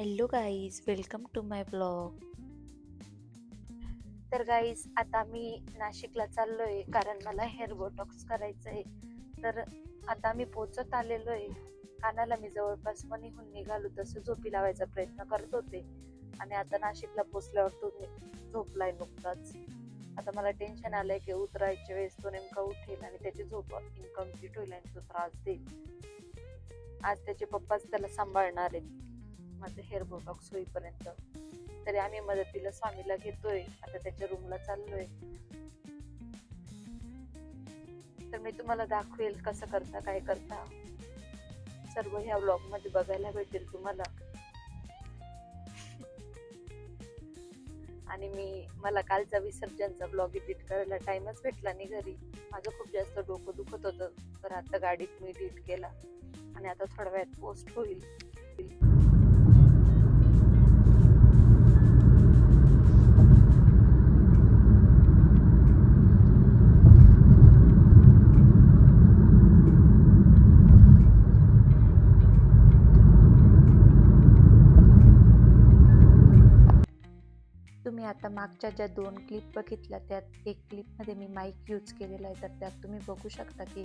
Hello guys welcome to my blog तर guys आता मी नाशिकला चाललो आहे कारण मला हेअर बोटॉक्स करायचं आहे तर आता मी पोचत आलेलो आहे कानाला मी जवळपास मनीहून निघालो तसं झोपी लावायचा प्रयत्न करत होते. आणि आता नाशिकला पोचल्यावर तो झोपलाय नुकताच. आता मला टेन्शन आलंय की उतरायच्या वेळेस तो नेमका उठेल आणि त्याची झोप इनकम्प्लीट होईल आणि तो त्रास देईल. आज त्याचे पप्पाच त्याला सांभाळणार आहेत. माझं हेअर बोटॉक्स होईपर्यंत. तरी आम्ही मदतीला स्वामीला घेतोय. आता त्याच्या रूमला चाललोय. तर मी तुम्हाला दाखवेल कसं करता काय करता. सर्व ह्या ब्लॉगमध्ये बघायला भेटेल तुम्हाला. आणि मी मला कालचा विसर्जनचा ब्लॉग एडिट करायला टाइमच भेटला नाही घरी. माझं खूप जास्त डोकं दुखत होतं तर आता गाडीत मी एडिट केला. आणि आता थोड्या वेळात पोस्ट होईल. मागच्या ज्या दोन क्लिप बघितल्या त्यात एक क्लिपमध्ये मी माईक यूज केलेला आहे. तर त्यात तुम्ही बघू शकता की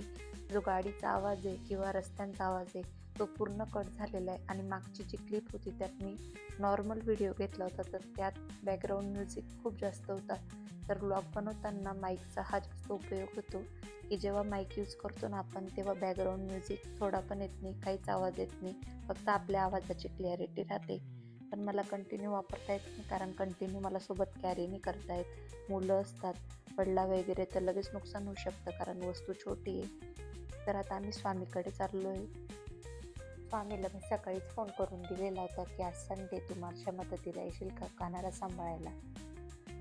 जो गाडीचा आवाज आहे किंवा रस्त्यांचा आवाज आहे तो पूर्ण कट झालेला आहे. आणि मागची जी क्लिप होती त्यात मी नॉर्मल व्हिडिओ घेतला होता. तर त्यात बॅकग्राऊंड म्युझिक खूप जास्त होता. तर ब्लॉग बनवताना माईकचा हा जास्त उपयोग होतो की जेव्हा माईक यूज करतो ना आपण तेव्हा बॅकग्राऊंड म्युझिक थोडा पण येत नाही काहीच आवाज येत नाही. फक्त आपल्या आवाजाची क्लॅरिटी राहते. पण मला कंटिन्यू वापरता येत नाही कारण कंटिन्यू मला सोबत कॅरी नाही करता येत. मुलं असतात पडला वगैरे तर लगेच नुकसान होऊ शकतं कारण वस्तू छोटी आहे. तर आता आम्ही स्वामीकडे चाललो आहे स्वामीला मी सकाळीच फोन करून दिलेला होता की आज संडे तू माझ्या मदतीला येशील का कानाला सांभाळायला?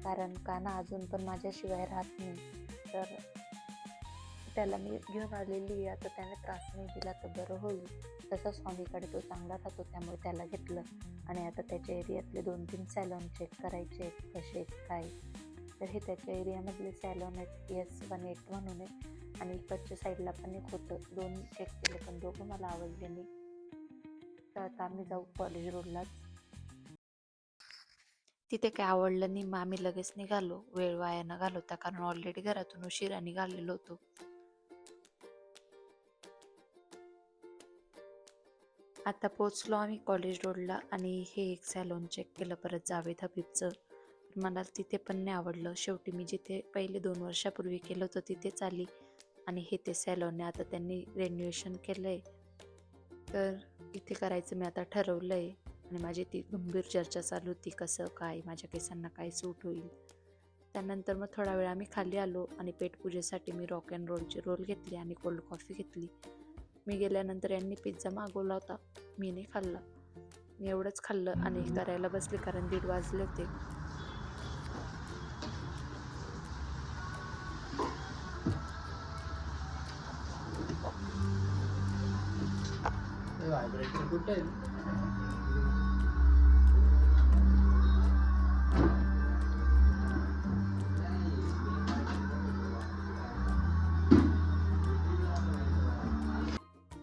कारण काना अजून पण माझ्याशिवाय राहत नाही. तर त्याला मी घेऊन आलेली आहे आता त्याने त्रास नाही दिला तर बरं होईल. तसं स्वामीकडे तो चांगला राहतो त्यामुळे त्याला घेतलं. आणि आता त्याच्या एरियातले दोन तीन सॅलॉन चेक करायचे आहेत कसे आहेत काय तर हे त्याच्या एरियामधले सॅलॉन आहेत एस वन एट म्हणून आहे आणि इकडच्या साईडला पण एक होतं. दोन चेक केले पण दोघं मला आवडले नाही. तर आता आम्ही जाऊ कॉलेज रोडलाच तिथे काय आवडलं नाही मग आम्ही लगेच निघालो. वेळ वाया न घालवता कारण ऑलरेडी घरातून उशिरा निघालेलो होतो. आता पोचलो आम्ही कॉलेज रोडला आणि हे एक सॅलॉन चेक केलं परत जावेद हबीबचं. मला तिथे पण नाही आवडलं. शेवटी मी जिथे पहिले दोन वर्षापूर्वी केलं होतं तिथेच आली आणि हे ते सॅलॉनने आता त्यांनी रेन्युएशन केलं आहे तर इथे करायचं मी आता ठरवलं आहे आणि माझी ती गंभीर चर्चा चालू होती कसं काय माझ्या केसांना काय सूट होईल. त्यानंतर मग थोडा वेळ आम्ही खाली आलो आणि पेटपूजेसाठी मी रॉक अँड रोलचे रोल घेतले आणि कोल्ड कॉफी घेतली. मी गेल्यानंतर यांनी पिझ्झा मागवला होता. मी नाही खाल्ला. मी एवढंच खाल्लं आणि करायला बसले कारण दीड वाजले होते. कुठे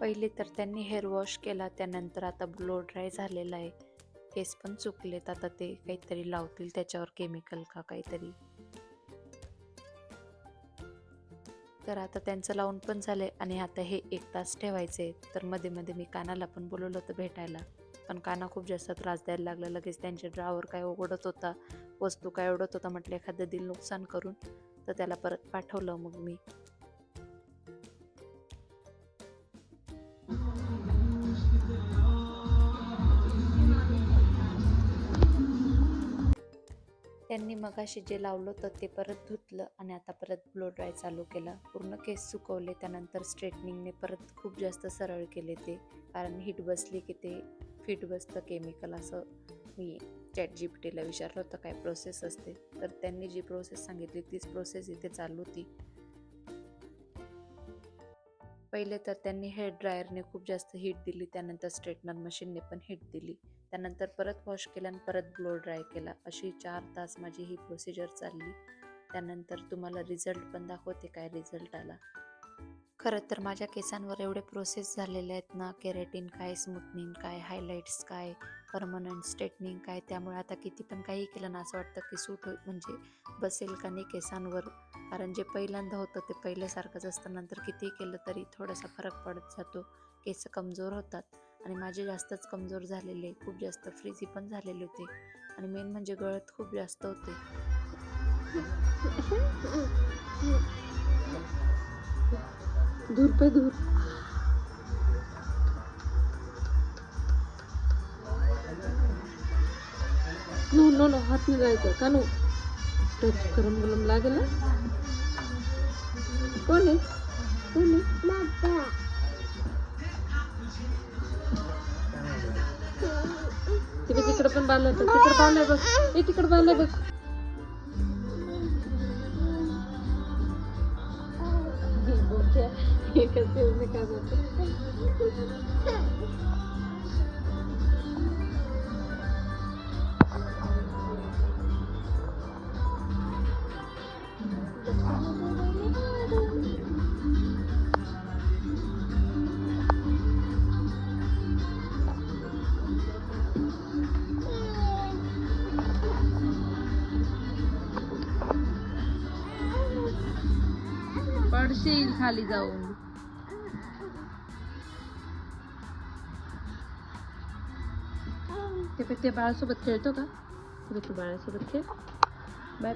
पहिले तर त्यांनी हेअर वॉश केला त्यानंतर आता ब्लो ड्राय झालेला आहे. केस पण चुकलेत आता ते काहीतरी लावतील त्याच्यावर केमिकल का काहीतरी. तर आता त्यांचं लावून पण झालंय आणि आता हे एक तास ठेवायचे तर मध्ये मध्ये मी कानाला पण बोलवलं होतं भेटायला. पण काना खूप जास्त त्रास द्यायला लागला. लगेच त्यांचे ड्रावर काय ओढत होता वस्तू काय ओढत होता म्हटलं एखादं दिल नुकसान करून तर त्याला परत पाठवलं. मग मी त्यांनी मगाशी जे लावलं होतं ते परत धुतलं आणि आता परत ब्लो ड्राय चालू केला. पूर्ण केस सुकवले त्यानंतर स्ट्रेटनिंगने परत खूप जास्त सरळ केले ते. कारण हीट बसली की ते फिट बसतं केमिकल असं. मी चॅट जी पी टीला विचारलं होतं काय प्रोसेस असते. तर त्यांनी जी प्रोसेस सांगितली तीच प्रोसेस इथे चालू होती. पहिले तर त्यांनी हेअर ड्रायरने खूप जास्त हीट दिली त्यानंतर स्ट्रेटनर मशीनने पण हीट दिली. त्यानंतर परत वॉश केला आणि परत ब्लो ड्राय केला. अशी चार तास माझी ही प्रोसिजर चालली. त्यानंतर तुम्हाला रिझल्ट पण दाखवते काय रिझल्ट आला. खरं तर माझ्या केसांवर एवढे प्रोसेस झालेले आहेत ना केरेटिन काय स्मूथनिंग काय हायलाईट्स काय परमनंट स्ट्रेटनिंग काय त्यामुळे आता किती पण काही केलं ना असं वाटतं की सूट होईल म्हणजे बसेल का नाही केसांवर. कारण जे पहिल्यांदा होतं ते पहिल्यासारखंच असतं. नंतर कितीही केलं तरी थोडासा फरक पडत जातो. केस कमजोर होतात. आणि माझे जास्तच कमजोर झालेले खूप जास्त फ्रीजी पण झालेले होते. आणि मेन म्हणजे गळत खूप जास्त होते. दूर पे दूर नो नो नो हात नाही जायचं का नो? टच गरम गरम लागेल ना कोण आहे? कोण आहे? तिकडे पण बांधलं होतं. तिकडे बांधलंय बघ. एक तिकडे बांधलंय बघ. हे कसे का जाते पडशील खाली जाऊन. ते पण ते बाळासोबत खेळतो का? तू बाळासोबत खेळ. बाय.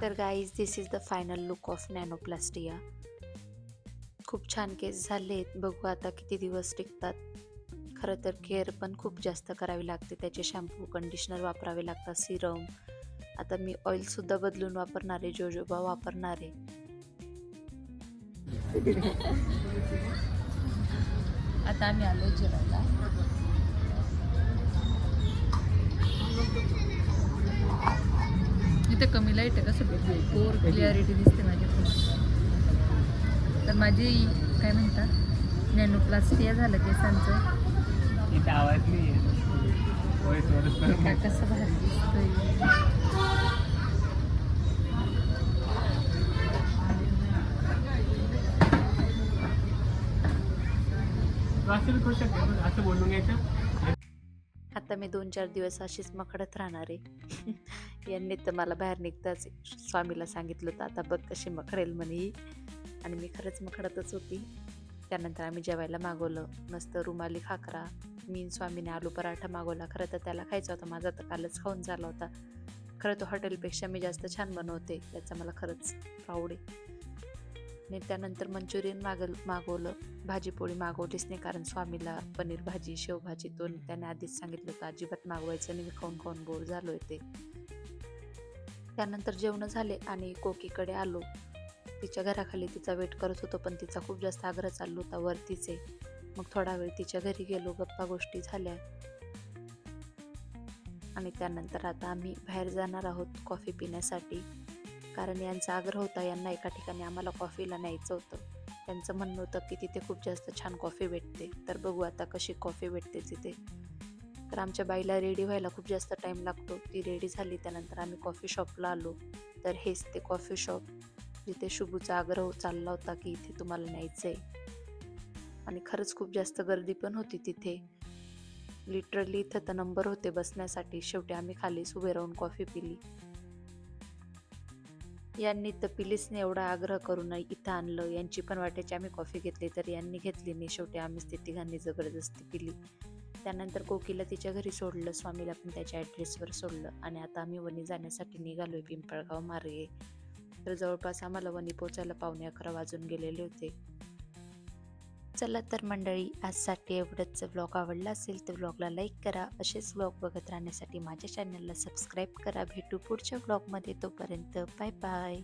तर guys this is the final look of nanoplastia खूप छान केस झालेत. बघू आता किती दिवस टिकतात. खरं तर केअर पण खूप जास्त करावी लागते. त्याचे शॅम्पू कंडिशनर वापरावे लागतात सिरम आता मी ऑइलसुद्धा बदलून वापरणारे जोजोबा वापरणारे. आता आम्ही आलो जेवायला. इथे कमी लाइट आहे कसं फोर क्लिअरिटी दिसते माझ्या फोन तर माझी काय म्हणतात नॅनोप्लास्टिया झालं केसांचं. इथे आवाज नाही कसं भारी दिसतंय? असं बोलून घ्यायचं. आता मी दोन चार दिवस अशीच मखडत राहणार आहे. यांनी तर मला बाहेर निघताच स्वामीला सांगितलं होतं आता बघ कशी मखडेल म्हणे. आणि मी खरंच मखडतच होती. त्यानंतर आम्ही जेवायला मागवलं. मस्त रुमाली खाकरा मी स्वामीने आलू पराठा मागवला. खरं तर त्याला खायचा होता. माझा तर कालच खाऊन झाला होता. खरं तो हॉटेलपेक्षा मी जास्त छान बनवते याचा मला खरंच प्राऊड आहे. आणि त्यानंतर मंचुरियन मागल मागवलं. भाजीपोळी मागवलीच नाही कारण स्वामीला पनीर भाजी शेवभाजी तो त्याने आधीच सांगितलं होतं अजिबात मागवायचं आणि मी खाऊन खाऊन बोर झालो ते. त्यानंतर जेवणं झाले आणि कोकीकडे आलो. तिच्या घराखाली तिचा वेट करत होतो पण तिचा खूप जास्त आग्रह चालू होता. वरतीचे मग थोडा वेळ तिच्या घरी गेलो गप्पा गोष्टी झाल्या. आणि त्यानंतर आता आम्ही बाहेर जाणार आहोत कॉफी पिण्यासाठी. कारण यांचा आग्रह होता यांना एका ठिकाणी आम्हाला कॉफीला न्यायचं होतं. त्यांचं म्हणणं होतं की तिथे खूप जास्त छान कॉफी भेटते. तर बघू आता कशी कॉफी भेटते तिथे. तर आमच्या बाईला रेडी व्हायला खूप जास्त टाईम लागतो. ती रेडी झाली त्यानंतर आम्ही कॉफी शॉपला आलो. तर हेच ते कॉफी शॉप जिथे शुभूचा आग्रह चालला होता की इथे तुम्हाला न्यायचं आहे आणि खरंच खूप जास्त गर्दी पण होती तिथे. लिटरली इथं तर नंबर होते बसण्यासाठी. शेवटी आम्ही खालीच उभे राहून कॉफी पिली. यांनी तर पिलीसने एवढा आग्रह करून इथं आणलं. यांची पण वाटायची आम्ही कॉफी घेतली तर यांनी घेतली नाही. शेवटी आम्हीच ते तिघांनी जबरदस्ती पिली. त्यानंतर कोकीला तिच्या घरी सोडलं. स्वामीला पण त्याच्या ॲड्रेसवर सोडलं. आणि आता आम्ही वणी जाण्यासाठी निघालोय पिंपळगाव मार्गे. तर जवळपास आम्हाला वणी पोचायला पावणे अकरा वाजून गेलेले होते. चला तर मंडळी आजसाठी एवढंच ब्लॉग आवडला असेल तर ब्लॉगला लाईक करा. असेच ब्लॉग बघत राहण्यासाठी माझ्या चॅनलला सबस्क्राईब करा. भेटू पुढच्या ब्लॉगमध्ये तोपर्यंत बाय बाय